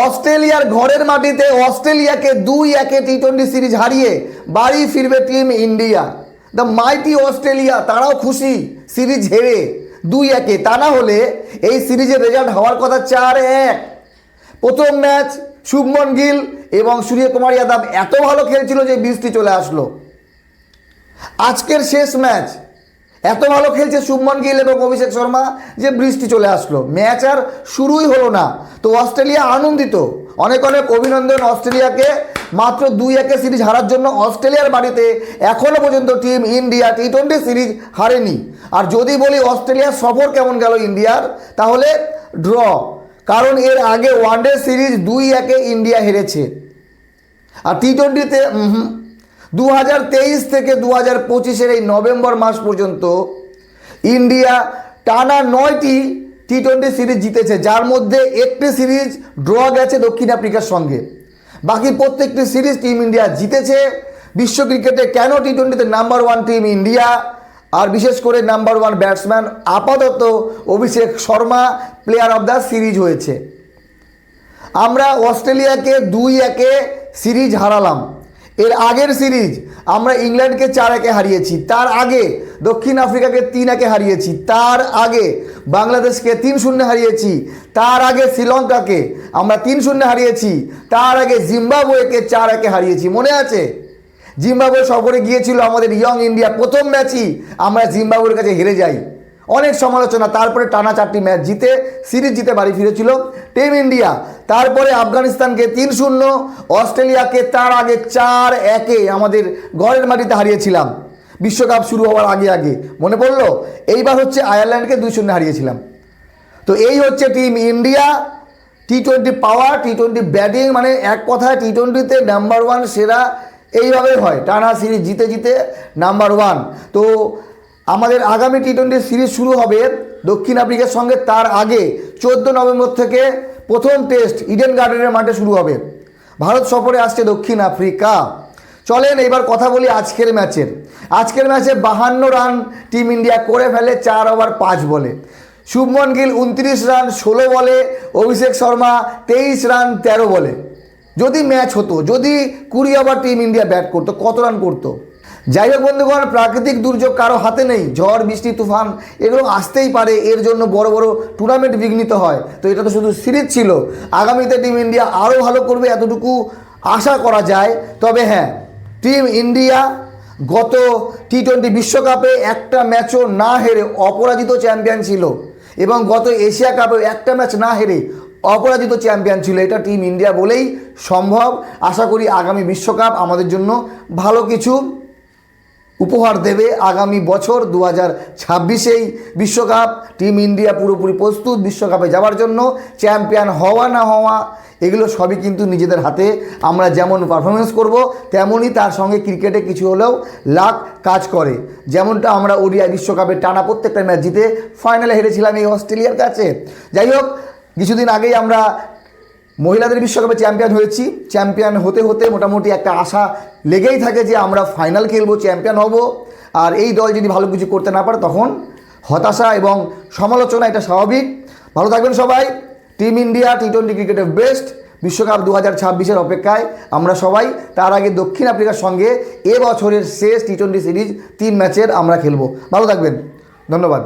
অস্ট্রেলিয়ার ঘরের মাটিতে অস্ট্রেলিয়াকে দুই একে টি টোয়েন্টি সিরিজ হারিয়ে বাড়ি ফিরবে team India. The mighty Australia, তারাও খুশি, সিরিজ হেরে। দুই একে, তা না হলে এই সিরিজের রেজাল্ট হওয়ার কথা চার এক। প্রথম ম্যাচ, শুভমন গিল এবং সূর্যকুমার যাদব এত ভালো খেলছিল যে বৃষ্টি চলে আসলো। আজকের শেষ ম্যাচ এত ভালো খেলছে শুভমন গিল এবং অভিষেক শর্মা যে বৃষ্টি চলে আসলো। ম্যাচ আর শুরুই হলো না। তো অস্ট্রেলিয়া আনন্দিত। অনেক অনেক অভিনন্দন অস্ট্রেলিয়াকে। মাত্র দুই একে সিরিজ হারার জন্য অস্ট্রেলিয়ার বাড়িতে এখনও পর্যন্ত team India T twenty series হারেনি। আর যদি বলি অস্ট্রেলিয়ার সফর কেমন গেল ইন্ডিয়ার, তাহলে ড্র। কারণ এর আগে ওয়ানডে সিরিজ দুই একে ইন্ডিয়া হেরেছে। আর টি টোয়েন্টিতে দু হাজার তেইশ থেকে দু হাজার পঁচিশের এই নভেম্বর মাস পর্যন্ত ইন্ডিয়া টানা নয়টি টি টোয়েন্টি সিরিজ জিতেছে, যার মধ্যে একটি সিরিজ ড্র গেছে দক্ষিণ আফ্রিকার সঙ্গে। বাকি প্রত্যেকটি সিরিজ টিম ইন্ডিয়া জিতেছে। বিশ্ব ক্রিকেটে কেন টি টোয়েন্টিতে নাম্বার ওয়ান টিম ইন্ডিয়া? আর বিশেষ করে নাম্বার ওয়ান ব্যাটসম্যান আপাতত Abhishek Sharma player of the series হয়েছে। আমরা অস্ট্রেলিয়াকে দুই একে সিরিজ হারালাম। এর আগের সিরিজ আমরা ইংল্যান্ডকে চার একে হারিয়েছি। তার আগে দক্ষিণ আফ্রিকাকে তিন একে হারিয়েছি। তার আগে বাংলাদেশকে তিন শূন্য হারিয়েছি। তার আগে শ্রীলঙ্কাকে আমরা তিন শূন্য হারিয়েছি। তার আগে জিম্বাবুয়েকে চার একে হারিয়েছি। মনে আছে? জিম্বাবুয়ে সফরে গিয়েছিল আমাদের ইয়ং ইন্ডিয়া প্রথম ম্যাচই আমরা জিম্বাবুয়ের কাছে হেরে যাই। অনেক সমালোচনা। তারপরে টানা চারটি ম্যাচ জিতে, সিরিজ জিতে বাড়ি ফিরেছিল টিম ইন্ডিয়া। তারপরে আফগানিস্তানকে তিন শূন্য, অস্ট্রেলিয়াকে তার আগে চার একে আমাদের ঘরের মাটিতে হারিয়েছিলাম। বিশ্বকাপ শুরু হওয়ার আগে আগে, মনে পড়ল? এইবার হচ্ছে আয়ারল্যান্ডকে দুই শূন্য হারিয়েছিলাম। তো এই হচ্ছে team India, T twenty power, T twenty batting মানে এক কথায় টি টোয়েন্টিতে নাম্বার ওয়ান সেরা, এইভাবেই হয়। টানা সিরিজ জিতে জিতে নাম্বার ওয়ান। তো আমাদের আগামী টি টোয়েন্টি সিরিজ শুরু হবে দক্ষিণ আফ্রিকার সঙ্গে তার আগে চোদ্দ নভেম্বর থেকে প্রথম টেস্ট ইডেন গার্ডেনের মাঠে শুরু হবে। ভারত সফরে আসছে দক্ষিণ আফ্রিকা। চলেন এবার কথা বলি আজকের ম্যাচের। আজকের ম্যাচে বাহান্ন রান টিম ইন্ডিয়া করে ফেলে চার ওভার পাঁচ বলে। শুভমন গিল উনত্রিশ রান ষোলো বলে, অভিষেক শর্মা তেইশ রান তেরো বলে। যদি ম্যাচ হতো, যদি কুড়ি ওভার টিম ইন্ডিয়া ব্যাট করতো, কত রান করতো? যাই হোক বন্ধুগণ, প্রাকৃতিক দুর্যোগ কারও হাতে নেই, ঝড়, বৃষ্টি, তুফান, এগুলো আসতেই পারে, এর জন্য বড় বড় টুর্নামেন্ট বিঘ্নিত হয়। তো এটা তো শুধু সিরিজ ছিল। আগামীতে টিম ইন্ডিয়া আরও ভালো করবে এতটুকু আশা করা যায়। তবে হ্যাঁ টিম ইন্ডিয়া গত টি টোয়েন্টি বিশ্বকাপে একটা ম্যাচও না হেরে অপরাজিত চ্যাম্পিয়ন ছিল এবং গত এশিয়া কাপে একটা ম্যাচ না হেরে অপরাজিত চ্যাম্পিয়ন ছিল। এটা টিম ইন্ডিয়া বলেই সম্ভব। আশা করি আগামী বিশ্বকাপ আমাদের জন্য ভালো কিছু। উপহার দেবে আগামী বছর দু হাজার ছাব্বিশেই বিশ্বকাপ। টিম ইন্ডিয়া পুরোপুরি প্রস্তুত বিশ্বকাপে যাওয়ার জন্য। চ্যাম্পিয়ন হওয়া না হওয়া, এগুলো সবই কিন্তু নিজেদের হাতে। আমরা যেমন পারফরমেন্স করব, তেমনই তার সঙ্গে ক্রিকেটে কিছু হলেও লাখ কাজ করে। যেমনটা আমরা ওডিআই বিশ্বকাপে টানা প্রত্যেকটা ম্যাচ জিতে ফাইনালে হেরেছিলাম এই অস্ট্রেলিয়ার কাছে। যাই হোক, কিছুদিন আগেই আমরা মহিলাদের বিশ্বকাপে চ্যাম্পিয়ন হয়েছি। চ্যাম্পিয়ন হতে হতে মোটামুটি একটা আশা লেগেই থাকে যে আমরা ফাইনাল খেলব, চ্যাম্পিয়ন হব। আর এই দল যদি ভালো কিছু করতে না পারে, তখন হতাশা এবং সমালোচনা এটা স্বাভাবিক। ভালো থাকবেন সবাই। টিম ইন্ডিয়া টি টোয়েন্টি ক্রিকেটের বেস্ট বিশ্বকাপ দু হাজার ছাব্বিশের অপেক্ষায় আমরা সবাই। তার আগে দক্ষিণ আফ্রিকার সঙ্গে এ বছরের শেষ টি টোয়েন্টি সিরিজ তিন ম্যাচের আমরা খেলব। ভালো থাকবেন। ধন্যবাদ।